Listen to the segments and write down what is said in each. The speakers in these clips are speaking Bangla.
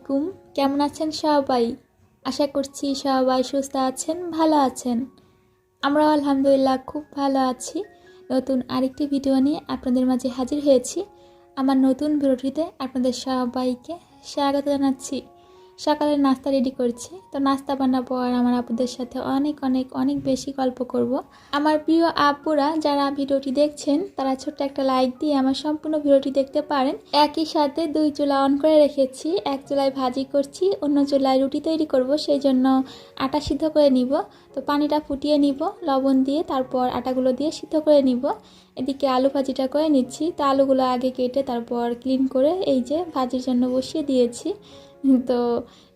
আলাইকুম। কেমন আছেন সবাই? আশা করছি সবাই সুস্থ আছেন, ভালো আছেন। আমরা আলহামদুলিল্লাহ খুব ভালো আছি। নতুন আরেকটি ভিডিও নিয়ে আপনাদের মাঝে হাজির হয়েছি। আমার নতুন ভিডিওটিতে আপনাদের সবাইকে স্বাগত জানাচ্ছি। সকালে নাস্তা রেডি করছি। তো নাস্তা বানাবো আর আমার আপুদের সাথে অনেক অনেক অনেক বেশি গল্প করব। আমার প্রিয় আপুরা যারা ভিডিওটি দেখছেন, তারা ছোট্ট একটা লাইক দিয়ে আমার সম্পূর্ণ ভিডিওটি দেখতে পারেন। একই সাথে দুই চুলা অন করে রেখেছি। এক চুলায় ভাজি করছি, অন্য চুলায় রুটি তৈরি করব সেই জন্য আটা সিদ্ধ করে নিব। তো পানিটা ফুটিয়ে নিব, লবণ দিয়ে তারপর আটাগুলো দিয়ে সিদ্ধ করে নিব। এদিকে আলু ভাজিটা করে নিচ্ছি। তো আলুগুলো আগে কেটে তারপর ক্লিন করে এই যে ভাজির জন্য বসিয়ে দিয়েছি। তো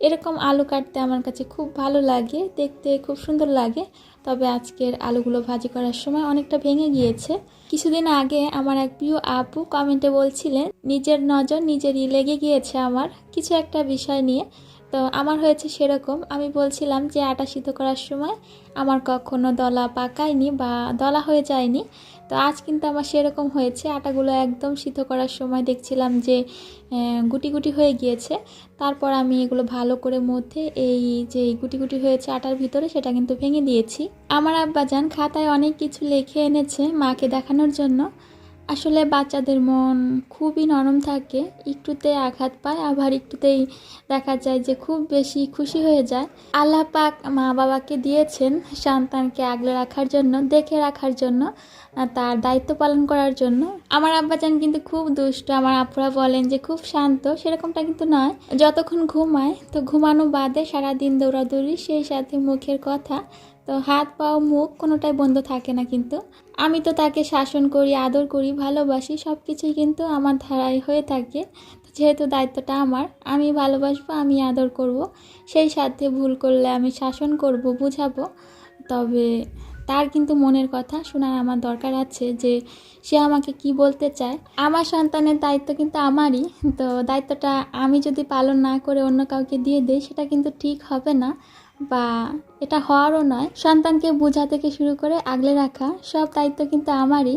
এরকম আলু কাটতে আমার কাছে খুব ভালো লাগে, দেখতে খুব সুন্দর লাগে। তবে আজকের আলুগুলো ভাজি করার সময় অনেকটা ভেঙে গিয়েছে। কিছুদিন আগে আমার এক প্রিয় আপু কমেন্টে বলছিলেন, নিজের নজর নিজেরই লেগে গিয়েছে আমার। কিছু একটা বিষয় নিয়ে তো আমার হয়েছে সেরকম। আমি বলছিলাম যে আটা সিদ্ধ করার সময় আমার কখনো দলা পাকায়নি বা দলা হয়ে যায়নি। তো আজ কিন্তু আমার সেরকম হয়েছে। আটাগুলো একদম সিদ্ধ করার সময় দেখছিলাম যে গুটি গুটি হয়ে গিয়েছে। তারপর আমি এগুলো ভালো করে মধ্যে এই যে গুটি গুটি হয়েছে আটার ভিতরে সেটা কিন্তু ভেঙে দিয়েছি। আমার আব্বাজান খাতায় অনেক কিছু লিখে এনেছে মাকে দেখানোর জন্য। আসলে বাচ্চাদের মন খুবই নরম থাকে, একটুতে আঘাত পায়, আবার একটুতেই দেখা যায় যে খুব বেশি খুশি হয়ে যায়। আল্লাহ পাক মা বাবাকে দিয়েছেন সন্তানকে আগলে রাখার জন্য, দেখে রাখার জন্য, তার দায়িত্ব পালন করার জন্য। আমার আব্বাজান কিন্তু খুব দুষ্ট, আমার আপুরা বলেন যে খুব শান্ত, সেরকমটা কিন্তু নয়। যতক্ষণ ঘুমায়, তো ঘুমানো বাদে সারাদিন দৌড়াদৌড়ি, সেই সাথে মুখের কথা তো হাত, পাও, মুখ কোনোটাই বন্ধ থাকে না কিন্তু। আমি তো তাকে শাসন করি, আদর করি, ভালোবাসি সব কিছুই কিন্তু আমার ধারায় হয়ে থাকে। যেহেতু দায়িত্বটা আমার, আমি ভালোবাসবো, আমি আদর করব। সেই সাথে ভুল করলে আমি শাসন করব, বুঝাবো। তবে তার কিন্তু মনের কথা শোনার আমার দরকার আছে যে সে আমাকে কি বলতে চায়। আমার সন্তানের দায়িত্ব কিন্তু আমারই, তো দায়িত্বটা আমি যদি পালন না করে অন্য কাউকে দিয়ে দিই, সেটা কিন্তু ঠিক হবে না। বা এটা হওয়ারও নয়। সন্তানকে বোঝা থেকে শুরু করে আগলে রাখা, সব দায়িত্ব কিন্তু আমারই।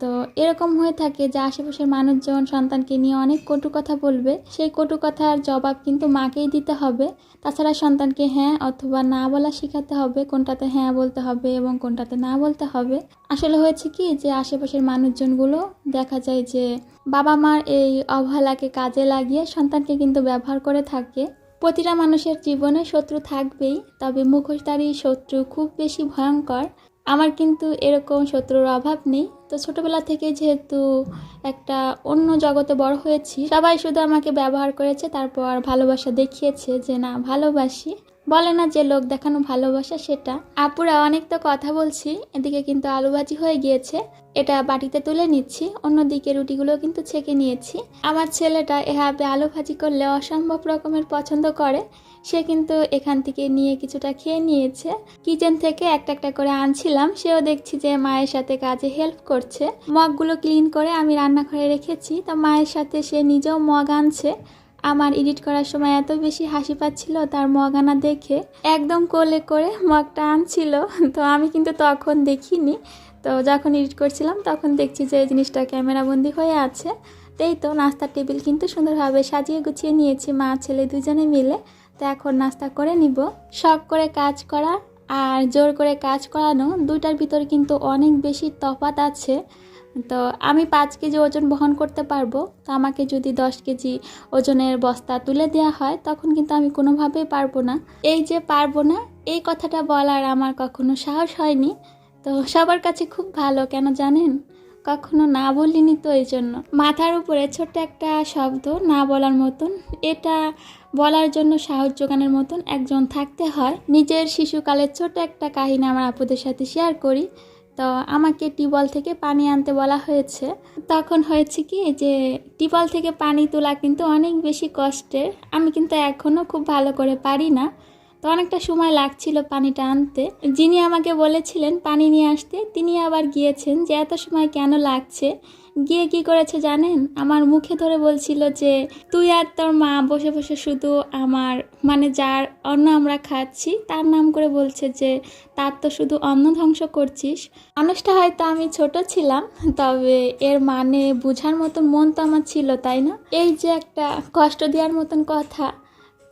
তো এরকম হয়ে থাকে যে আশেপাশের মানুষজন সন্তানকে নিয়ে অনেক কটু কথা বলবে। সেই কটু কথার জবাব কিন্তু মাকেই দিতে হবে। তাছাড়া সন্তানকে হ্যাঁ অথবা না বলা শেখাতে হবে, কোনটাতে হ্যাঁ বলতে হবে এবং কোনটাতে না বলতে হবে। আসলে হয়েছে কি যে আশেপাশের মানুষজনগুলো দেখা যায় যে বাবা মার এই অবহেলাকে কাজে লাগিয়ে সন্তানকে কিন্তু ব্যবহার করে থাকে। প্রতিটা মানুষের জীবনে শত্রু থাকবেই, তবে মুখোশধারী শত্রু খুব বেশি ভয়ঙ্কর। আমার কিন্তু এরকম শত্রুর অভাব নেই। তো ছোটবেলা থেকে যেহেতু একটা অন্য জগতে বড় হয়েছি, সবাই শুধু আমাকে ব্যবহার করেছে, তারপর ভালোবাসা দেখিয়েছে যে, না, ভালোবাসি। বলে না যে লোক দেখানো ভালোবাসা সেটা। আপুরা অনেক তো কথা বলছি, এদিকে কিন্তু আলু ভাজি হয়ে গিয়েছে। এটা বাটিতে তুলে নিচ্ছি, অন্যদিকে রুটিগুলো কিন্তু ছেঁকে নিয়েছি। আমার ছেলেটা এভাবে আলু ভাজি করলে অসম্ভব রকমের পছন্দ করে। সে কিন্তু এখান থেকে নিয়ে কিছুটা খেয়ে নিয়েছে। কিচেন থেকে একটা একটা করে আনছিলাম, সেও দেখছি যে মায়ের সাথে কাজে হেল্প করছে। মগগুলো ক্লিন করে আমি রান্নাঘরে রেখেছি, তো মায়ের সাথে সে নিজেও মগ আনছে। আমার এডিট করার সময় এত বেশি হাসি পাচ্ছিল তার মগানা দেখে। একদম কোলে করে মগটা আনছিল। তো আমি কিন্তু তখন দেখিনি। তো যখন এডিট করছিলাম, তখন দেখছি যে জিনিসটা ক্যামেরাবন্দি হয়ে আছে। এই তো নাস্তার টেবিল কিন্তু সুন্দরভাবে সাজিয়ে গুছিয়ে নিয়েছি মা, ছেলে দুজনে মিলে। তো এখন নাস্তা করে নিব। শখ করে কাজ করা আর জোর করে কাজ করানো দুইটার ভিতর কিন্তু অনেক বেশি তফাত আছে। তো আমি পাঁচ কেজি ওজন বহন করতে পারব। তো আমাকে যদি দশ কেজি ওজনের বস্তা তুলে দেওয়া হয়, তখন কিন্তু আমি কোনোভাবেই পারব না। এই যে পারব না, এই কথাটা বলার আমার কখনো সাহস হয়নি। তো সবার কাছে খুব ভালো, কেন জানেন? কখনো না বলিনি তো এই জন্য। মাথার উপরে ছোট্ট একটা শব্দ না বলার মতন, এটা বলার জন্য সাহস যোগানোর মতন একজন থাকতে হয়। নিজের শিশুকালের ছোট একটা কাহিনী আমার আপুদের সাথে শেয়ার করি। তো আমাকে টিউবওয়েল থেকে পানি আনতে বলা হয়েছে। তখন হয়েছে কি যে, টিউবওয়েল থেকে পানি তোলা কিন্তু অনেক বেশি কষ্টের। আমি কিন্তু এখনও খুব ভালো করে পারি না। তো অনেকটা সময় লাগছিল পানিটা আনতে। যিনি আমাকে বলেছিলেন পানি নিয়ে আসতে, তিনি আবার গিয়েছেন যে এত সময় কেন লাগছে? গিয়ে কি করেছে জানেন? আমার মুখে ধরে বলছিল যে, তুই আর তোর মা বসে বসে শুধু আমার মানে যার অন্ন আমরা খাচ্ছি, তার নাম করে বলছে যে, তার তো শুধু অন্ন ধ্বংস করছিস। মানুষটা হয়তো আমি ছোট ছিলাম, তবে এর মানে বোঝার মতন মন তো আমার ছিল, তাই না? এই যে একটা কষ্ট দেওয়ার মতন কথা।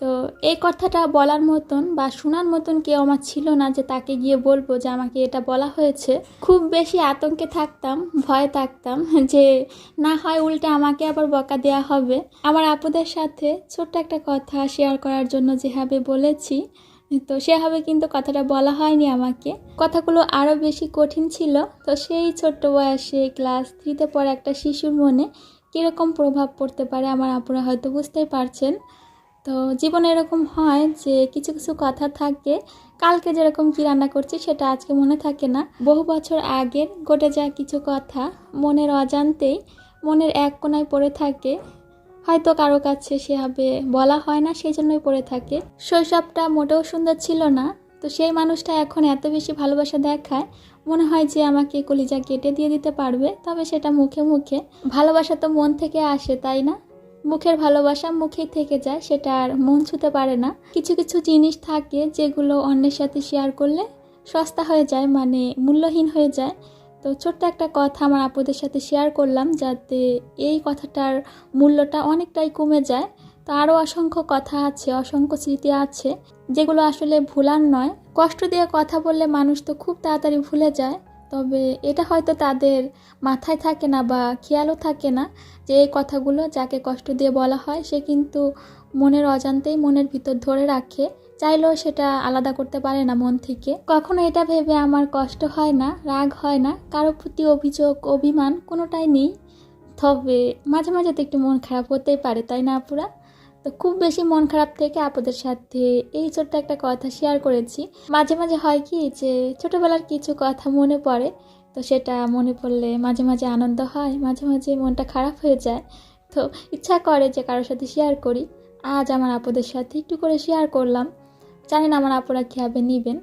তো এই কথাটা বলার মতন বা শোনার মতন কেউ আমার ছিল না যে তাকে গিয়ে বলব যে আমাকে এটা বলা হয়েছে। খুব বেশি আতঙ্কে থাকতাম, ভয়ে থাকতাম যে না হয় উল্টে আমাকে আবার বকা দেওয়া হবে। আমার আপুদের সাথে ছোট্ট একটা কথা শেয়ার করার জন্য যেভাবে বলেছি, তো সেভাবে কিন্তু কথাটা বলা হয়নি আমাকে। কথাগুলো আরও বেশি কঠিন ছিল, তো সেই ছোট্ট বয়সে ক্লাস থ্রিতে পড়ে একটা শিশুর মনে কীরকম প্রভাব পড়তে পারে আমার আপুরা হয়তো বুঝতেই পারছেন। তো জীবনে এরকম হয় যে কিছু কিছু কথা থাকে, কালকে যেরকম কি রান্না করছি সেটা আজকে মনে থাকে না। বহু বছর আগের ঘটে যাওয়া কিছু কথা, মনের অজান্তেই মনের এক কোনায় পড়ে থাকে। হয়তো কারও কাছে সেভাবে বলা হয় না সেই জন্যই পড়ে থাকে। শৈশবটা মোটেও সুন্দর ছিল না। তো সেই মানুষটা এখন এত বেশি ভালোবাসা দেখায়, মনে হয় যে আমাকে কলিজা কেটে দিয়ে দিতে পারবে, তবে সেটা মুখে মুখে। ভালোবাসা তো মন থেকে আসে, তাই না? মুখের ভালোবাসা মুখেই থেকে যায়, সেটা আর মন ছুতে পারে না। কিছু কিছু জিনিস থাকে যেগুলো অন্যের সাথে শেয়ার করলে সস্তা হয়ে যায় মানে মূল্যহীন হয়ে যায়। তো ছোট্ট একটা কথা আমার আপুদের সাথে শেয়ার করলাম, যাতে এই কথাটার মূল্যটা অনেকটাই কমে যায়। তো আরও অসংখ্য কথা আছে, অসংখ্য স্মৃতি আছে, যেগুলো আসলে ভুলার নয়। কষ্ট দিয়ে কথা বললে মানুষ তো খুব তাড়াতাড়ি ভুলে যায়। তবে এটা হয়তো তাদের মাথায় থাকে না বা খেয়ালও থাকে না যে এই কথাগুলো যাকে কষ্ট দিয়ে বলা হয়, সে কিন্তু মনের অজান্তেই মনের ভিতর ধরে রাখে, চাইলেও সেটা আলাদা করতে পারে না মন থেকে। কখনো এটা ভেবে আমার কষ্ট হয় না, রাগ হয় না, কারও প্রতি অভিযোগ, অভিমান কোনোটাই নেই। তবে মাঝে মাঝে তো একটু মন খারাপ হতেই পারে, তাই না আপুরা? তো খুব বেশি মন খারাপ থেকে আপনাদের সাথে এই ছোট্ট একটা কথা শেয়ার করেছি। মাঝে মাঝে হয় কি যে ছোটোবেলার কিছু কথা মনে পড়ে, তো সেটা মনে পড়লে মাঝে মাঝে আনন্দ হয়, মাঝে মাঝে মনটা খারাপ হয়ে যায়। তো ইচ্ছা করে যে কারোর সাথে শেয়ার করি। আজ আমার আপুদের সাথে একটু করে শেয়ার করলাম। জানি না আমার আপুরা কীভাবে নেবেন।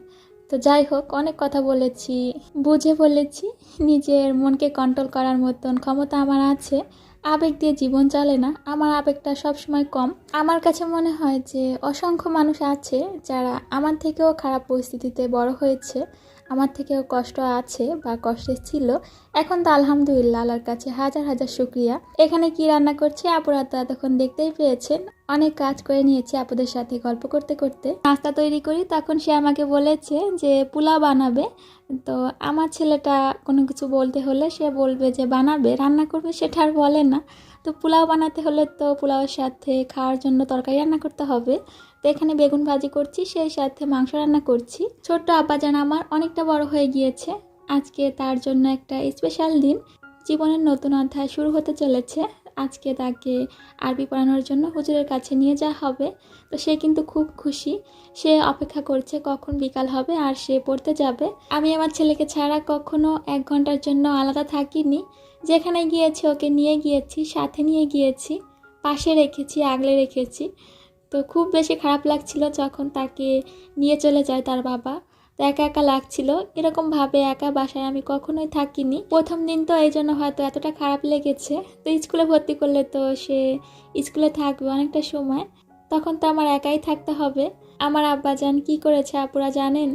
তো যাই হোক, অনেক কথা বলেছি, বুঝে বলেছি। নিজের মনকে কন্ট্রোল করার মতন ক্ষমতা আমার আছে। আবেগ দিয়ে জীবন চলে না। আমার আবেগটা সবসময় কম। আমার কাছে মনে হয় যে অসংখ্য মানুষ আছে যারা আমার থেকেও খারাপ পরিস্থিতিতে বড় হয়েছে, আমার থেকেও কষ্ট আছে বা কষ্টে ছিল। এখন তো আলহামদুলিল্লাহ, আল্লাহর কাছে হাজার হাজার শুক্রিয়া। এখানে কি রান্না করছি? আপুরা তো এতক্ষণ দেখতেই পেয়েছেন। অনেক কাজ করে নিয়েছি আপুদের সাথে গল্প করতে করতে। নাস্তা তৈরি করি, তখন সে আমাকে বলেছে যে পোলাও বানাবে। তো আমার ছেলেটা কোনো কিছু বলতে হলে সে বলবে যে বানাবে, রান্না করবে, সেটা আর বলে না। তো পোলাও বানাতে হলে তো পোলাওয়ের সাথে খাওয়ার জন্য তরকারি রান্না করতে হবে। তো এখানে বেগুন ভাজি করছি, সেই সাথে মাংস রান্না করছি। ছোট্ট আব্বাজান আমার অনেকটা বড় হয়ে গিয়েছে। আজকে তার জন্য একটা স্পেশাল দিন। জীবনের নতুন অধ্যায় শুরু হতে চলেছে। আজকে তাকে আরবি পড়ানোর জন্য হুজুরের কাছে নিয়ে যাওয়া হবে। তো সে কিন্তু খুব খুশি। সে অপেক্ষা করছে কখন বিকাল হবে আর সে পড়তে যাবে। আমি আমার ছেলেকে ছাড়া কখনো এক ঘণ্টার জন্য আলাদা থাকিনি। যেখানে গিয়েছি ওকে নিয়ে গিয়েছি, সাথে নিয়ে গিয়েছি, পাশে রেখেছি, আগলে রেখেছি। তো খুব বেশি খারাপ লাগছিল যখন তাকে নিয়ে চলে যায় তার বাবা। একা একা লাগছিল। এরকমভাবে একা বাসায় আমি কখনোই থাকিনি। প্রথম দিন তো এই জন্য হয়তো এতটা খারাপ লেগেছে। তো স্কুলে ভর্তি করলে তো সে স্কুলে থাকবে অনেকটা সময়। তখন তো আমার একাই থাকতে হবে। আমার আব্বাজান কি করেছে আপুরা জানেন?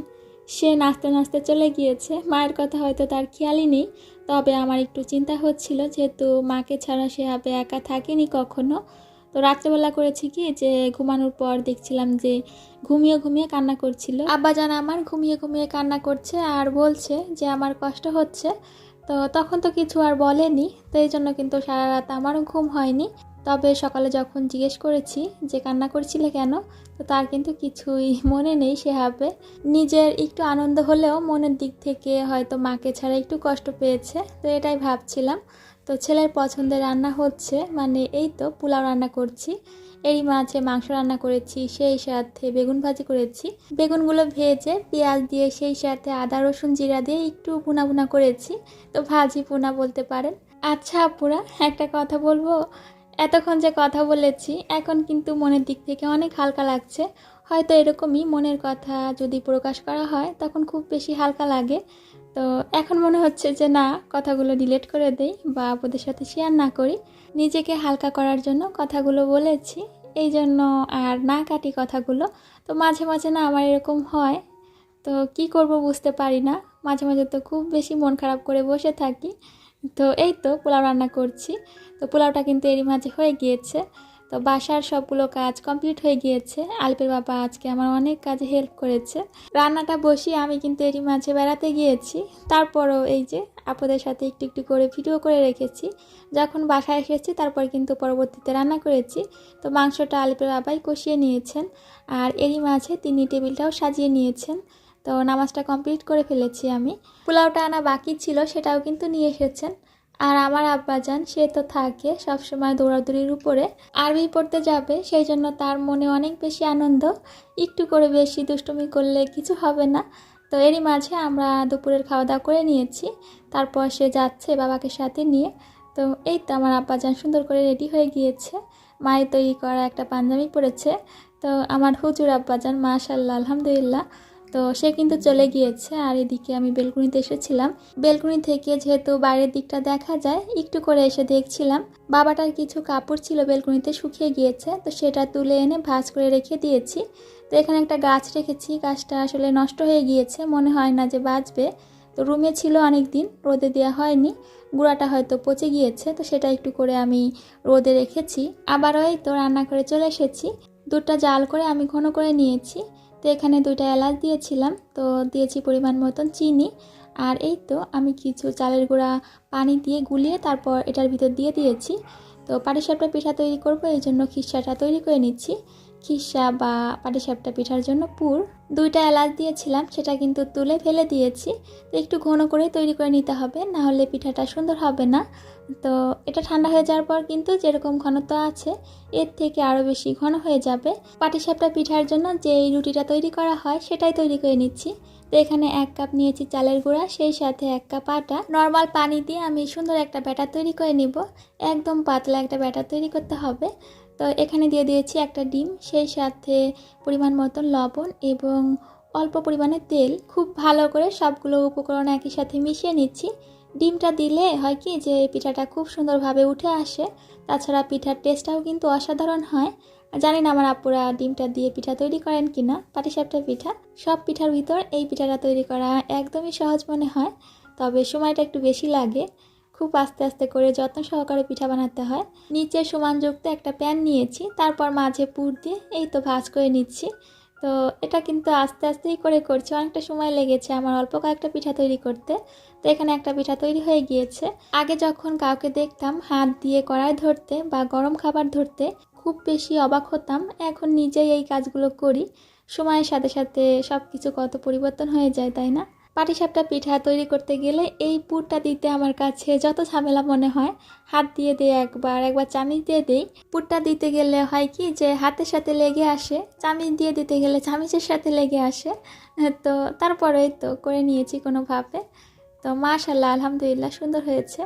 সে নাচতে নাচতে চলে গিয়েছে। মায়ের কথা হয়তো তার খেয়ালই নেই। তবে আমার একটু চিন্তা হচ্ছিল, যেহেতু মাকে ছাড়া সে একা থাকেনি কখনো। তো রাত্রেবেলা করেছি কি যে ঘুমানোর পর দেখছিলাম যে ঘুমিয়ে ঘুমিয়ে কান্না করছিল। আব্বা জান আমার ঘুমিয়ে ঘুমিয়ে কান্না করছে আর বলছে যে আমার কষ্ট হচ্ছে। তো তখন তো কিছু আর বলেনি, তো এই জন্য কিন্তু সারা রাত আমারও ঘুম হয়নি। তবে সকালে যখন জিজ্ঞেস করেছি যে কান্না করছিলে কেন, তো তার কিন্তু কিছুই মনে নেই সেভাবে নিজের একটু আনন্দ হলেও মনের দিক থেকে হয়তো মাকে ছাড়া একটু কষ্ট পেয়েছে, তো এটাই ভাবছিলাম। তো ছেলের পছন্দের রান্না হচ্ছে মানে এই তো পোলাও রান্না করছি, এরই মাঝে মাংস রান্না করেছি, সেই সাথে বেগুন ভাজি করেছি। বেগুনগুলো ভেজে পেঁয়াজ দিয়ে সেই সাথে আদা, রসুন, জিরা দিয়ে একটু বুনা বুনা করেছি, তো ভাজি পোনা বলতে পারেন। আচ্ছা আপুরা, একটা কথা বলব? এতক্ষণ যে কথা বলেছি, এখন কিন্তু মনের দিক থেকে অনেক হালকা লাগছে। হয়তো এরকমই মনের কথা যদি প্রকাশ করা হয়, তখন খুব বেশি হালকা লাগে। তো এখন মনে হচ্ছে যে না, কথাগুলো ডিলেট করে দেই বা আপুদের সাথে শেয়ার না করি। নিজেকে হালকা করার জন্য কথাগুলো বলেছি। এই জন্য আর না কাটি কথাগুলো। তো মাঝে মাঝে না আমার এরকম হয়। তো কি করব বুঝতে পারি না। মাঝে মাঝে তো খুব বেশি মন খারাপ করে বসে থাকি। তো এই তো পোলাও রান্না করছি। তো পোলাওটা কিন্তু এরই মাঝে হয়ে গিয়েছে। তো বাসার সবগুলো কাজ কমপ্লিট হয়ে গিয়েছে। আলপের বাবা আজকে আমার অনেক কাজে হেল্প করেছে। রান্নাটা বসিয়ে আমি কিন্তু এরই মাঝে বেড়াতে গিয়েছি। তারপরও এই যে আপনাদের সাথে একটু একটু করে ভিডিও করে রেখেছি। যখন বাসায় এসেছি তারপর কিন্তু পরবর্তীতে রান্না করেছি। তো মাংসটা আলপের বাবাই কষিয়ে নিয়েছেন আর এরই মাঝে তিনি টেবিলটাও সাজিয়ে নিয়েছেন। তো নামাজটা কমপ্লিট করে ফেলেছি আমি। পোলাওটা আনা বাকি ছিল, সেটাও কিন্তু নিয়ে এসেছেন। আর আমার আব্বাজান, সে তো থাকে সবসময় দৌড়াদৌড়ির উপরে। আরবি পড়তে যাবে, সেই জন্য তার মনে অনেক বেশি আনন্দ। একটু করে বেশি দুষ্টুমি করলে কিছু হবে না। তো এরই মাঝে আমরা দুপুরের খাওয়া দাওয়া করে নিয়েছি। তারপর সে যাচ্ছে বাবাকে সাথে নিয়ে। তো এই তো আমার আব্বাজান সুন্দর করে রেডি হয়ে গিয়েছে। মায়ের তৈরি করা একটা পাঞ্জাবি পরেছে। তো আমার হুজুর আব্বাজান, মাশাল্লাহ, আলহামদুলিল্লাহ। তো সে কিন্তু চলে গিয়েছে আর এদিকে আমি বেলকুনিতে এসেছিলাম। বেলকুনি থেকে যেহেতু বাইরের দিকটা দেখা যায়, একটু করে এসে দেখছিলাম। বাবাটার কিছু কাপড় ছিল বেলকুনিতে শুকিয়ে গিয়েছে, তো সেটা তুলে এনে ভাঁজ করে রেখে দিয়েছি। তো এখানে একটা গাছ রেখেছি, গাছটা আসলে নষ্ট হয়ে গিয়েছে, মনে হয় না যে বাঁচবে। তো রুমে ছিল অনেক দিন রোদে দেওয়া হয়নি, গুঁড়াটা হয়তো পচে গিয়েছে, তো সেটা একটু করে আমি রোদে রেখেছি। আবারও এই তো রান্না করে চলে এসেছি। দুধটা জাল করে আমি ঘন করে নিয়েছি। তো এখানে দুইটা এলাচ দিয়েছিলাম। তো দিয়েছি পরিমাণ মতন চিনি। আর এই তো আমি কিছু চালের গুঁড়া পানি দিয়ে গুলিয়ে তারপর এটার ভিতর দিয়ে দিয়েছি। তো পাটিসাপটা পিঠা তৈরি করব, এই জন্য খিসাটা তৈরি করে নিচ্ছি। খিসা বা পাটিসাপটা পিঠার জন্য পুর। দুইটা এলাচ দিয়েছিলাম, সেটা কিন্তু তুলে ফেলে দিয়েছি। তো একটু ঘন করে তৈরি করে নিতে হবে, না হলে পিঠাটা সুন্দর হবে না। তো এটা ঠান্ডা হয়ে যাওয়ার পর কিন্তু যেরকম ঘনত্ব আছে, এর থেকে আরও বেশি ঘন হয়ে যাবে। পাটিসাপটা পিঠার জন্য যে রুটিটা তৈরি করা হয়, সেটাই তৈরি করে নিচ্ছি। তো এখানে এক কাপ নিয়েছি চালের গুঁড়া, সেই সাথে এক কাপ আটা। নর্মাল পানি দিয়ে আমি সুন্দর একটা ব্যাটার তৈরি করে নিব। একদম পাতলা একটা ব্যাটার তৈরি করতে হবে। তো এখানে দিয়ে দিয়েছি একটা ডিম, সেই সাথে পরিমাণ মতন লবণ এবং অল্প পরিমাণে তেল। খুব ভালো করে সবগুলো উপকরণ একই সাথে মিশিয়ে নিচ্ছি। ডিমটা দিলে হয় কি যে পিঠাটা খুব সুন্দরভাবে উঠে আসে। তাছাড়া পিঠার টেস্টটাও কিন্তু অসাধারণ হয়। জানি না আমার আপুরা ডিমটা দিয়ে পিঠা তৈরি করেন কি না পাটিসাপটা পিঠা। সব পিঠার ভিতর এই পিঠাটা তৈরি করা একদমই সহজ মনে হয়। তবে সময়টা একটু বেশি লাগে। খুব আস্তে আস্তে করে যত্ন সহকারে পিঠা বানাতে হয়। নিচে সমানযুক্ত একটা প্যান নিয়েছি, তারপর মাঝে পুর দিয়ে এই তো ভাজ করে নিচ্ছি। তো এটা কিন্তু আস্তে আস্তেই করে করছি, অনেকটা সময় লেগেছে আমার অল্প কয়েকটা পিঠা তৈরি করতে। তো এখানে একটা পিঠা তৈরি হয়ে গিয়েছে। আগে যখন কাউকে দেখতাম হাত দিয়ে কড়াই ধরতে বা গরম খাবার ধরতে খুব বেশি অবাক হতাম, এখন নিজেই এই কাজগুলো করি। সময়ের সাথে সাথে সব কিছু কত পরিবর্তন হয়ে যায়, তাই না? পাটিসাপটা পিঠা তৈরি করতে গেলে এই পুরটা দিতে আমার কাছে যত ঝামেলা মনে হয়, হাত দিয়ে দিই একবার একবার চামিচ দিয়ে দিই। পুরটা দিতে গেলে হয় কি যে হাতের সাথে লেগে আসে, চামিচ দিয়ে দিতে গেলে চামিচের সাথে লেগে আসে। তো তারপরেই তো করে নিয়েছি কোনোভাবে। তো মাশাল্লাহ আলহামদুলিল্লাহ সুন্দর হয়েছে।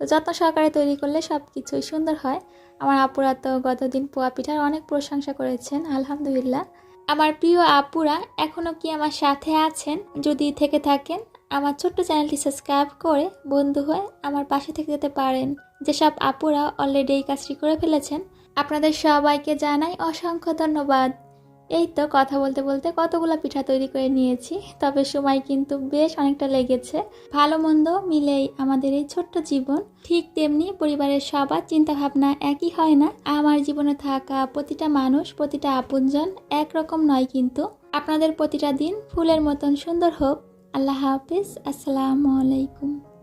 তো যত্ন সহকারে তৈরি করলে সব কিছুই সুন্দর হয়। আমার আপুরা তো গতদিন পোয়া পিঠার অনেক প্রশংসা করেছেন, আলহামদুলিল্লাহ। আমার প্রিয় আপুরা এখনও কি আমার সাথে আছেন? যদি থেকে থাকেন, আমার ছোট্ট চ্যানেলটি সাবস্ক্রাইব করে বন্ধু হয়ে আমার পাশে থেকে যেতে পারেন। যেসব আপুরা অলরেডি এই কাজটি করে ফেলেছেন, আপনাদের সবাইকে জানাই অসংখ্য ধন্যবাদ। এই তো কথা বলতে বলতে কতগুলো পিঠা তৈরি করে নিয়েছি, তবে সময় কিন্তু বেশ অনেকটা লেগেছে। ভালো মন্দ মিলেই আমাদের এই ছোট্ট জীবন, ঠিক তেমনি পরিবারের সবার চিন্তা ভাবনা একই হয় না। আমার জীবনে থাকা প্রতিটা মানুষ, প্রতিটা আপনজন একরকম নয় কিন্তু। আপনাদের প্রতিটা দিন ফুলের মতন সুন্দর হোক। আল্লাহ হাফিজ, আসসালামু আলাইকুম।